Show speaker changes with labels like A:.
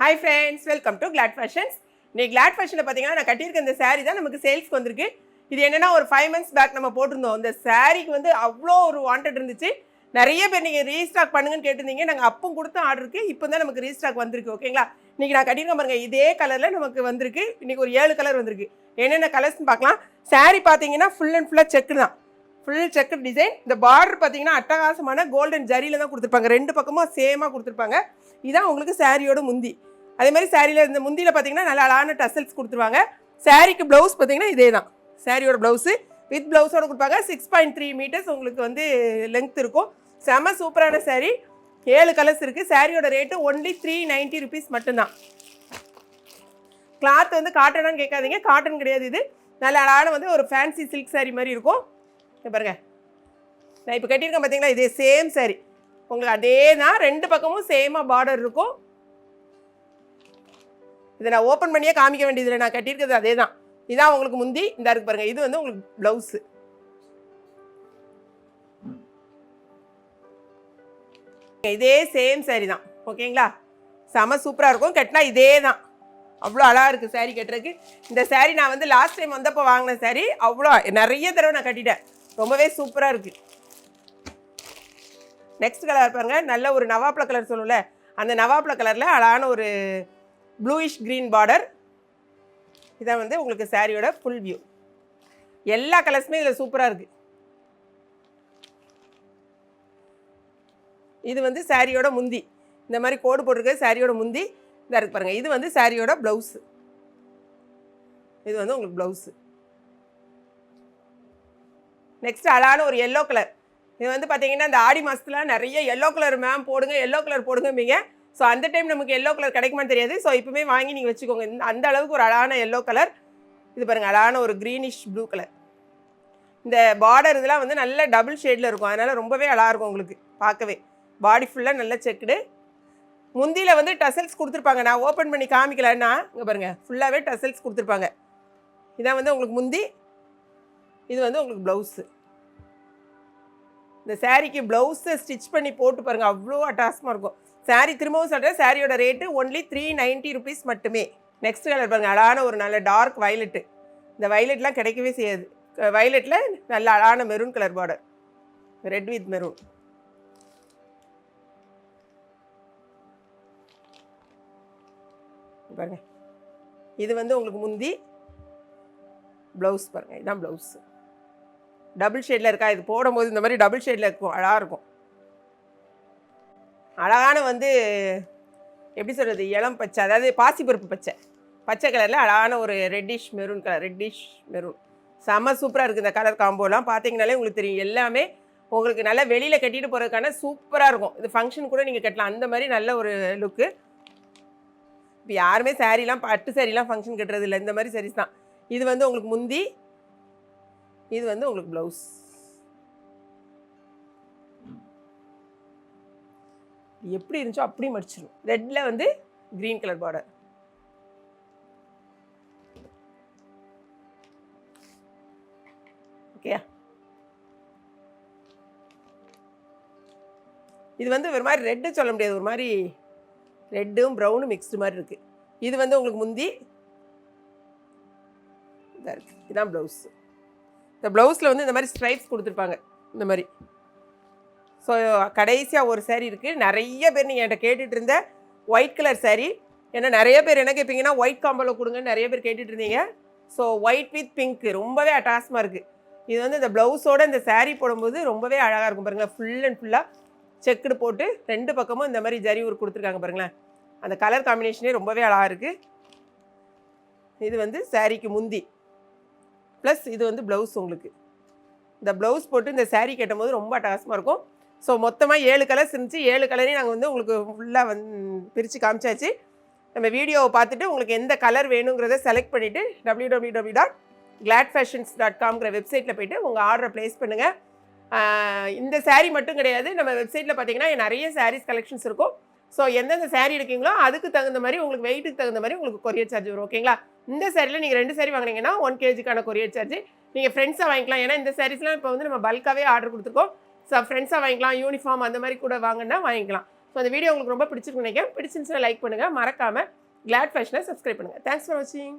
A: Hi friends welcome to Glad Fashions இன்னைக்கு Claude ஃபேஷனில் பார்த்தீங்கன்னா நான் கட்டியிருக்க இந்த saree தான் நமக்கு சேல்ஸ்க்கு வந்திருக்கு. இது என்னென்னா ஒரு ஃபைவ் மந்த்ஸ் பேக் நம்ம போட்டிருந்தோம். இந்த சாரீக்கு வந்து அவ்வளோ ஒரு வாண்டட் இருந்துச்சு. நிறைய பேர் நீங்கள் ரீஸ்டாக் பண்ணுங்கன்னு கேட்டிருந்தீங்க. நாங்கள் அப்பவும் கொடுத்த ஆர்டருக்கு இப்போ தான் நமக்கு ரீஸ்டாக் வந்திருக்கு ஓகேங்களா இன்றைக்கி நான் கட்டியிருக்க பாருங்கள் இதே கலரில் நமக்கு வந்திருக்கு. இன்றைக்கி ஒரு ஏழு கலர் வந்திருக்கு. என்னென்ன கலர்ஸ்னு பார்க்கலாம். saree பார்த்தீங்கன்னா ஃபுல் அண்ட் ஃபுல்லாக செக்கு தான். ஃபுல் செக்கு டிசைன் இந்த பார்டர் பார்த்தீங்கன்னா அட்டகாசமான கோல்டன் ஜரியில் தான் கொடுத்துருப்பாங்க. ரெண்டு பக்கமும் சேமாக கொடுத்துருப்பாங்க. இதான் உங்களுக்கு சாரியோட முந்தி. அதே மாதிரி சாரியில் இந்த முந்தியில் பார்த்தீங்கன்னா நல்லா அழகான டசல்ஸ் கொடுத்துருவாங்க. சாரிக்கு ப்ளவுஸ் பார்த்தீங்கன்னா இதே தான் சாரியோட ப்ளவுஸு வித் ப்ளவுஸோட கொடுப்பாங்க. சிக்ஸ் பாயிண்ட் த்ரீ மீட்டர்ஸ் உங்களுக்கு வந்து லென்த் இருக்கும். செம சூப்பரான saree. ஏழு கலர்ஸ் இருக்குது சாரியோட rate only three ninety rupees மட்டும்தான். கிளாத் வந்து காட்டனான்னு கேட்காதீங்க. காட்டன் கிடையாது இது. நல்ல அழகான வந்து ஒரு ஃபேன்சி சில்க் saree மாதிரி இருக்கும். இங்க பாருங்க. நான் இப்போ கட்டியிருக்கேன் பார்த்தீங்களா இதே சேம் saree. உங்களுக்கு அதே தான் ரெண்டு பக்கமும் சேமாக பார்டர் இருக்கும். இதை நான் ஓப்பன் பண்ணியே காமிக்க வேண்டியதில்லை. நான் கட்டியிருக்கிறது அதே தான் இதான் உங்களுக்கு முந்தி இந்த இருக்கு பாருங்க. இது வந்து உங்களுக்கு ப்ளவுஸு இதே சேம் சாரி தான். ஓகேங்களா செம சூப்பராக இருக்கும். கட்டினா இதே தான் அவ்வளோ அழகாக இருக்குது saree கட்டுறதுக்கு. இந்த saree நான் வந்து லாஸ்ட் டைம் வந்தப்போ வாங்கின saree அவ்வளோ நிறைய தடவை நான் கட்டிட்டேன். ரொம்பவே சூப்பராக இருக்குது நெக்ஸ்ட் கலர் பாருங்கள் நல்ல ஒரு நவாப்ள கலர் சொல்லும்ல. அந்த நவாப்ள கலரில் அழகான ஒரு ப்ளூயிஷ் க்ரீன் பார்டர் இதான் வந்து உங்களுக்கு சாரியோட ஃபுல் வியூ எல்லா கலர்ஸுமே இதில் சூப்பராக இருக்குது இது வந்து சாரியோட முந்தி. இந்த மாதிரி கோடு போட்டிருக்க சாரியோட முந்தி. இதாக இருக்கு பாருங்கள் இது வந்து சாரியோட ப்ளவுஸு இது வந்து உங்களுக்கு ப்ளவுஸு நெக்ஸ்ட் அழகான ஒரு எல்லோ கலர் இது வந்து பார்த்தீங்கன்னா இந்த ஆடி மாதத்தில் நிறைய எல்லோ கலர் மேம் போடுங்க. எல்லோ கலர் போடுங்கம்பீங்க. ஸோ அந்த டைம் நமக்கு எல்லோ கலர் கிடைக்குமான்னு தெரியாது. ஸோ இப்போமே வாங்கி நீங்கள் வச்சுக்கோங்க. இந்த- அந்த அளவுக்கு ஒரு அழகான எல்லோ கலர் இது பாருங்கள் அழகான ஒரு க்ரீனிஷ் ப்ளூ கலர் இந்த பார்டர் இதெல்லாம் வந்து நல்ல டபுள் ஷேடில் இருக்கும். அதனால் ரொம்பவே அழகாக இருக்கும் உங்களுக்கு பார்க்கவே. பாடி ஃபுல்லாக நல்ல செக்குடு முந்தியில் வந்து டசல்ஸ் கொடுத்துருப்பாங்க. நான் ஓப்பன் பண்ணி காமிக்கலன்னா இங்கே பாருங்கள் ஃபுல்லாகவே டசல்ஸ் கொடுத்துருப்பாங்க. இதான் வந்து உங்களுக்கு முந்தி இது வந்து உங்களுக்கு ப்ளவுஸு இந்த சாரீக்கு ப்ளவுஸை ஸ்டிச் பண்ணி போட்டு பாருங்கள் அவ்வளோ அட்டாசமாக இருக்கும். Saree திரும்பவும் சொல்கிறேன் சாரியோட rate only three ninety rupees மட்டுமே. நெக்ஸ்ட் கலர் பாருங்கள் அழகான ஒரு நல்ல டார்க் வயலட்டு இந்த வயலட்லாம் கிடைக்கவே செய்யாது. வயலட்டில் நல்ல அழகான maroon colour border red with maroon பாருங்க. இது வந்து உங்களுக்கு முந்தி ப்ளவுஸ் பாருங்கள் இதுதான் ப்ளவுஸு டபுள் ஷேடில் இருக்கா? இது போடும்போது இந்த மாதிரி டபுள் ஷேடில் இருக்கும். அழகாக இருக்கும். அழகான வந்து எப்படி சொல்கிறது இளம் பச்சை அதாவது பாசிப்பருப்பு பச்சை. பச்சை கலரில் அழகான ஒரு reddish maroon colour reddish maroon செம சூப்பராக இருக்குது இந்த கலர் காம்போலாம் பார்த்தீங்கனாலே உங்களுக்கு தெரியும் எல்லாமே உங்களுக்கு நல்லா வெளியில் கட்டிட்டு போகிறதுக்கான சூப்பராக இருக்கும். இது ஃபங்க்ஷன் கூட நீங்கள் கட்டலாம். அந்த மாதிரி நல்ல ஒரு லுக்கு இப்போ யாருமே சாரீலாம் பட்டு சாரீலாம் ஃபங்க்ஷன் கட்டுறது இல்லை. இந்த மாதிரி sarees தான். இது வந்து உங்களுக்கு முந்தி இது வந்து உங்களுக்கு ப்ளவுஸ் எப்படி இருந்துச்சோ அப்படியே மடிச்சிடும் ரெட்டில் வந்து க்ரீன் கலர் பார்டர் ஓகேயா இது வந்து ஒரு மாதிரி ரெட்டு சொல்ல முடியாது. ஒரு மாதிரி ரெட்டும் ப்ரௌனும் மிக்ஸ்டு மாதிரி இருக்குது இது வந்து உங்களுக்கு முந்தி இதாக இருக்குது இதுதான் ப்ளவுஸ் இந்த ப்ளவுஸில் வந்து இந்த மாதிரி ஸ்ட்ரைப்ஸ் கொடுத்துருப்பாங்க. இந்த மாதிரி. ஸோ கடைசியாக ஒரு சேரீ இருக்குது நிறைய பேர் நீங்கள் என்கிட்ட கேட்டுட்டு இருந்த ஒயிட் கலர் சேரீ ஏன்னா நிறைய பேர் என்ன கேட்பீங்கன்னா ஒயிட் காம்போவில் கொடுங்கன்னு நிறைய பேர் கேட்டுட்டு இருந்தீங்க ஸோ ஒயிட் வித் பிங்க் ரொம்பவே அட்டாசமாக இருக்குது இது வந்து இந்த ப்ளவுஸோட இந்த சேரீ போடும்போது ரொம்பவே அழகாக இருக்கும் பாருங்கள் ஃபுல் அண்ட் ஃபுல்லாக செக்குடு போட்டு ரெண்டு பக்கமும் இந்த மாதிரி ஜரி ஊர் கொடுத்துருக்காங்க பாருங்களேன். அந்த கலர் காம்பினேஷனே ரொம்பவே அழகாக இருக்குது இது வந்து சாரீக்கு முந்தி. ப்ளஸ் இது வந்து ப்ளவுஸ் உங்களுக்கு. இந்த ப்ளவுஸ் போட்டு இந்த saree கட்டும்போது ரொம்ப அட்டகாசமாக இருக்கும். ஸோ மொத்தமாக ஏழு கலர்ஸ் இருந்துச்சு ஏழு கலரையும் நாங்கள் வந்து உங்களுக்கு ஃபுல்லாக வந்து பிரித்து காமிச்சாச்சு. நம்ம வீடியோவை பார்த்துட்டு உங்களுக்கு எந்த கலர் வேணுங்கிறத செலக்ட் பண்ணிவிட்டு W W W dot Glad Fashions dot காம்ங்கிற வெப்சைட்டில் போய்ட்டு உங்கள் ஆர்டரை ப்ளேஸ் பண்ணுங்கள் இந்த சாரீ மட்டும் கிடையாது. நம்ம வெப்சைட்டில் பார்த்தீங்கன்னா நிறைய சாரீஸ் கலெக்ஷன்ஸ் இருக்கும். ஸோ எந்தெந்த சாரீ எடுக்கீங்களோ அதுக்கு தகுந்த மாதிரி உங்களுக்கு வெயிட்டுக்கு தகுந்த மாதிரி உங்களுக்கு கொரியர் சார்ஜ் வரும் ஓகேங்களா இந்த சாரியில் நீங்கள் ரெண்டு சாரி வாங்குனீங்கன்னா ஒன் கேஜிக்கான கொரியர் சார்ஜ் நீங்கள் ஃப்ரெண்ட்ஸாக வாங்கிக்கலாம். ஏன்னா இந்த சாரீஸ்லாம் இப்போ வந்து நம்ம பல்காகவே ஆர்டர் கொடுத்துருக்கோம். ஸோ ஃப்ரெண்ட்ஸாக வாங்கிக்கலாம் யூனிஃபார்ம் அந்த மாதிரி கூட வாங்கினா வாங்கிக்கலாம். ஸோ அந்த வீடியோ உங்களுக்கு ரொம்ப பிடிச்சிருக்கு நினைக்கிறேன். பிடிச்சிருந்துச்சுன்னா லைக் பண்ணுங்கள் மறக்காமல் கிளாட் ஃபேஷனை சப்ஸ்கிரைப் பண்ணுங்கள் தேங்க்ஸ் ஃபார் வாட்சிங்